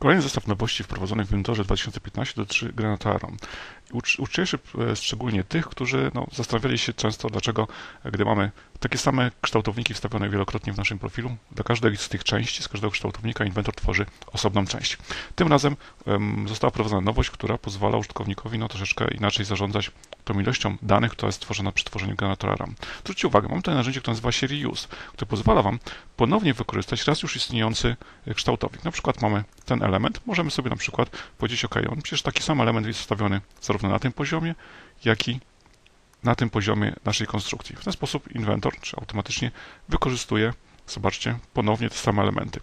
Kolejny zestaw nowości wprowadzonych w Inventorze 2015 dotyczy. Uczy się szczególnie tych, którzy no, zastanawiali się często, dlaczego, gdy mamy takie same kształtowniki wstawione wielokrotnie w naszym profilu, dla każdej z tych części, z każdego kształtownika Inventor tworzy osobną część. Tym razem um, została wprowadzona nowość, która pozwala użytkownikowi no, troszeczkę inaczej zarządzać tą ilością danych, która jest stworzona przy tworzeniu generatora RAM. Zwróćcie uwagę, mam tutaj narzędzie, które nazywa się Reuse, które pozwala Wam ponownie wykorzystać raz już istniejący kształtownik. Na przykład mamy ten element, możemy sobie na przykład powiedzieć, OK, on przecież taki sam element jest wstawiony zarówno na tym poziomie, jak i na tym poziomie naszej konstrukcji. W ten sposób inwentor, czy automatycznie wykorzystuje, zobaczcie, ponownie te same elementy.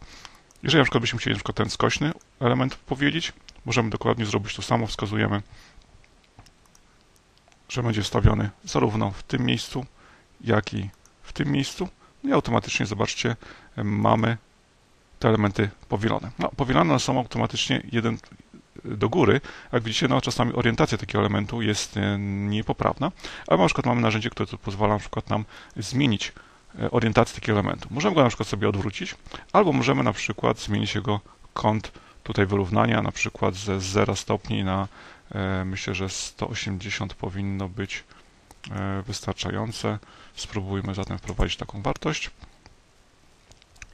Jeżeli na przykład byśmy chcieli na przykład ten skośny element powiedzieć, możemy dokładnie zrobić to samo, wskazujemy, że będzie wstawiony zarówno w tym miejscu, jak i w tym miejscu. No i automatycznie, zobaczcie, mamy te elementy powielone. No, powielane są automatycznie jeden do góry. Jak widzicie, no, czasami orientacja takiego elementu jest e, niepoprawna, ale na przykład mamy narzędzie, które tu pozwala na przykład nam zmienić e, orientację takiego elementu. Możemy go na przykład sobie odwrócić, albo możemy na przykład zmienić jego kąt tutaj wyrównania, na przykład ze 0 stopni na myślę, że 180 powinno być wystarczające. Spróbujmy zatem wprowadzić taką wartość.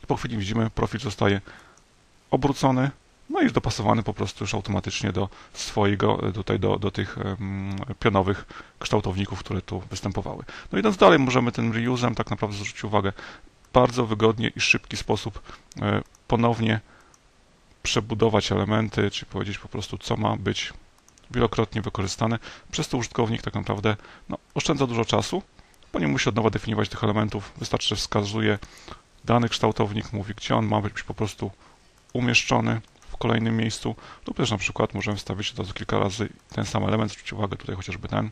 I po chwili widzimy, profil zostaje obrócony, no i dopasowany po prostu już automatycznie do swojego, e, tutaj do, do tych pionowych kształtowników, które tu występowały. No idąc dalej, możemy tym reusem tak naprawdę zwrócić uwagę bardzo wygodnie i szybki sposób e, ponownie przebudować elementy, czy powiedzieć po prostu, co ma być wielokrotnie wykorzystane. Przez to użytkownik tak naprawdę no, oszczędza dużo czasu, bo nie musi od nowa definiować tych elementów. Wystarczy, że wskazuje dany kształtownik, mówi, gdzie on ma być po prostu umieszczony w kolejnym miejscu, lub też na przykład możemy wstawić od razu kilka razy ten sam element. Zwróćcie uwagę tutaj chociażby ten.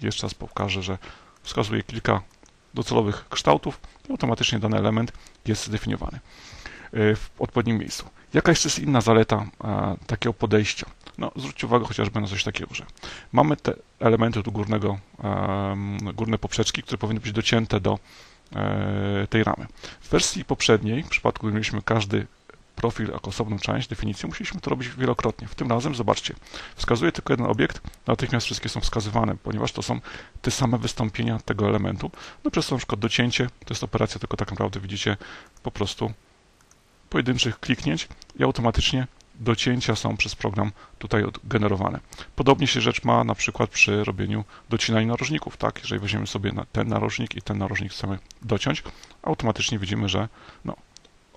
Jeszcze raz pokażę, że wskazuje kilka docelowych kształtów i automatycznie dany element jest zdefiniowany e, w odpowiednim miejscu. Jaka jeszcze jest inna zaleta takiego podejścia? No, zwróćcie uwagę chociażby na coś takiego, że mamy te elementy do górnego, górne poprzeczki, które powinny być docięte do e, tej ramy. W wersji poprzedniej, w przypadku gdy mieliśmy każdy profil jako osobną część, definicję, musieliśmy to robić wielokrotnie. W tym razem, zobaczcie, wskazuje tylko jeden obiekt, natychmiast wszystkie są wskazywane, ponieważ to są te same wystąpienia tego elementu. No przez to na przykład docięcie, to jest operacja tylko tak naprawdę widzicie po prostu pojedynczych kliknięć i automatycznie docięcia są przez program tutaj generowane. Podobnie się rzecz ma na przykład przy robieniu docinań narożników. Tak, jeżeli weźmiemy sobie ten narożnik i ten narożnik chcemy dociąć, automatycznie widzimy, że no,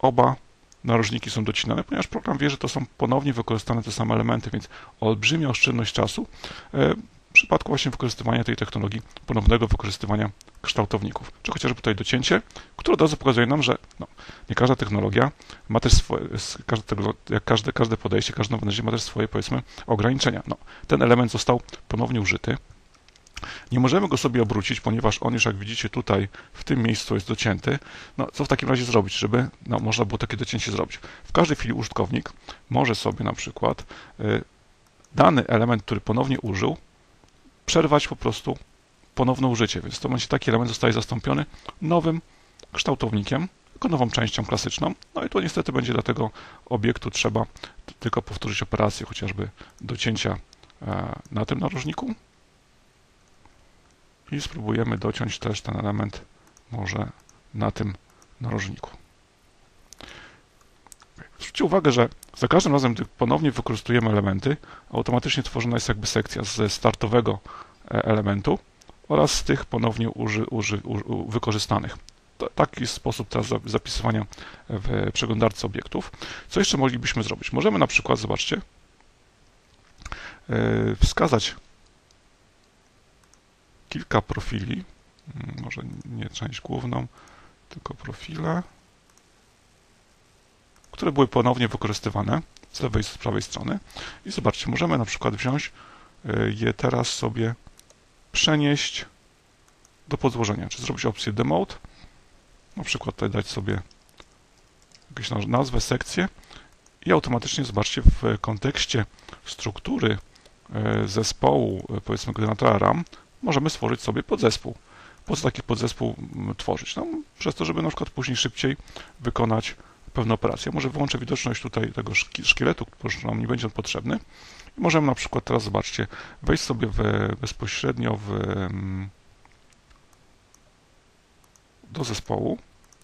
oba narożniki są docinane, ponieważ program wie, że to są ponownie wykorzystane te same elementy, więc olbrzymia oszczędność czasu e, w przypadku właśnie wykorzystywania tej technologii ponownego wykorzystywania kształtowników. Czy chociażby tutaj docięcie, które od razu pokazuje nam, że no, nie każda technologia ma też swoje, jak każde, każde podejście, każde nowe narzędzie ma też swoje, powiedzmy, ograniczenia. No, ten element został ponownie użyty, nie możemy go sobie obrócić, ponieważ on już, jak widzicie tutaj, w tym miejscu jest docięty. No, co w takim razie zrobić, żeby no, można było takie docięcie zrobić? W każdej chwili użytkownik może sobie na przykład y, dany element, który ponownie użył, przerwać po prostu ponowne użycie, więc w tym momencie taki element zostaje zastąpiony nowym kształtownikiem, tylko nową częścią klasyczną. No i tu niestety będzie dla tego obiektu trzeba tylko powtórzyć operację chociażby docięcia e, na tym narożniku i spróbujemy dociąć też ten element może na tym narożniku. Zwróćcie uwagę, że za każdym razem, gdy ponownie wykorzystujemy elementy, automatycznie tworzona jest jakby sekcja ze startowego e, elementu oraz z tych ponownie uży, uży, wykorzystanych. To, taki sposób teraz zapisywania w przeglądarce obiektów. Co jeszcze moglibyśmy zrobić? Możemy na przykład, zobaczcie, e, wskazać kilka profili, mm, może nie część główną, tylko profile, które były ponownie wykorzystywane z lewej i z prawej strony. I zobaczcie, możemy na przykład wziąć e, je teraz sobie przenieść do podłożenia, czy zrobić opcję Demote, na przykład tutaj dać sobie jakąś nazwę, sekcję i automatycznie, zobaczcie, w kontekście struktury e, zespołu, e, powiedzmy, generatora RAM, możemy stworzyć sobie podzespół. Po co taki podzespół tworzyć? No, przez to, żeby na przykład później szybciej wykonać pewne operacje. Może wyłączę widoczność tutaj tego szkieletu, bo nam nie będzie on potrzebny. I możemy na przykład teraz, zobaczcie, wejść sobie w, bezpośrednio w, do zespołu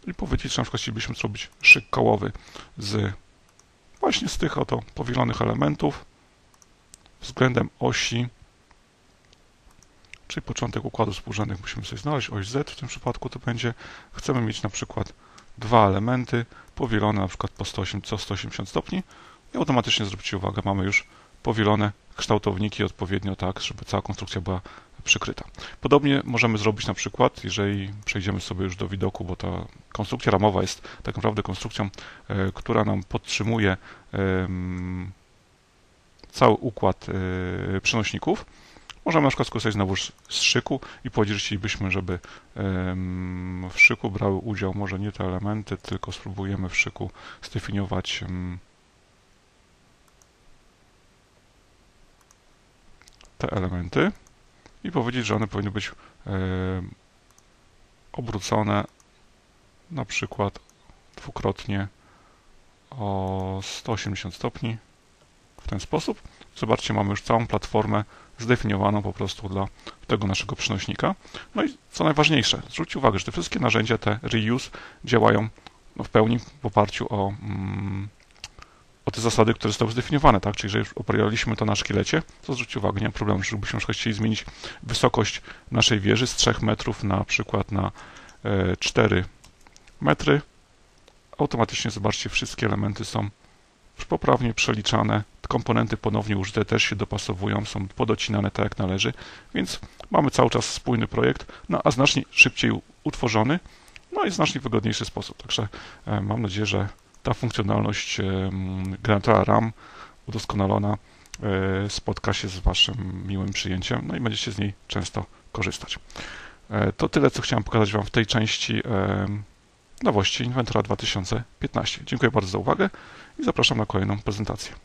i powiedzieć, że na przykład chcielibyśmy zrobić szyk kołowy z właśnie z tych oto powielonych elementów względem osi, czyli początek układu współrzędnych musimy sobie znaleźć, oś Z w tym przypadku to będzie, chcemy mieć na przykład dwa elementy powielone na przykład po 180, co 180 stopni i automatycznie zwróćcie uwagę, mamy już powielone kształtowniki odpowiednio tak, żeby cała konstrukcja była przykryta. Podobnie możemy zrobić na przykład, jeżeli przejdziemy sobie już do widoku, bo ta konstrukcja ramowa jest tak naprawdę konstrukcją, e, która nam podtrzymuje cały układ e, przenośników. Możemy na przykład skorzystać znowu z szyku i chcielibyśmy, żeby w szyku brały udział może nie te elementy, tylko spróbujemy w szyku zdefiniować te elementy i powiedzieć, że one powinny być obrócone na przykład dwukrotnie o 180 stopni w ten sposób. Zobaczcie, mamy już całą platformę zdefiniowaną po prostu dla tego naszego przenośnika. No i co najważniejsze, zwróćcie uwagę, że te wszystkie narzędzia, te reuse działają no, w pełni w oparciu o, mm, o te zasady, które zostały zdefiniowane, tak? Czyli, że już operowaliśmy to na szkielecie, to zwróćcie uwagę, nie ma problemu, żebyśmy chcieli zmienić wysokość naszej wieży z 3 metrów na przykład na 4 e, metry. Automatycznie, zobaczcie, wszystkie elementy są poprawnie przeliczane, komponenty ponownie użyte też się dopasowują, są podocinane tak jak należy, więc mamy cały czas spójny projekt, no a znacznie szybciej utworzony, no i znacznie wygodniejszy sposób. Także e, mam nadzieję, że ta funkcjonalność generatora RAM udoskonalona e, spotka się z Waszym miłym przyjęciem, no i będziecie z niej często korzystać. E, to tyle, co chciałem pokazać Wam w tej części nowości Inventora 2015. Dziękuję bardzo za uwagę i zapraszam na kolejną prezentację.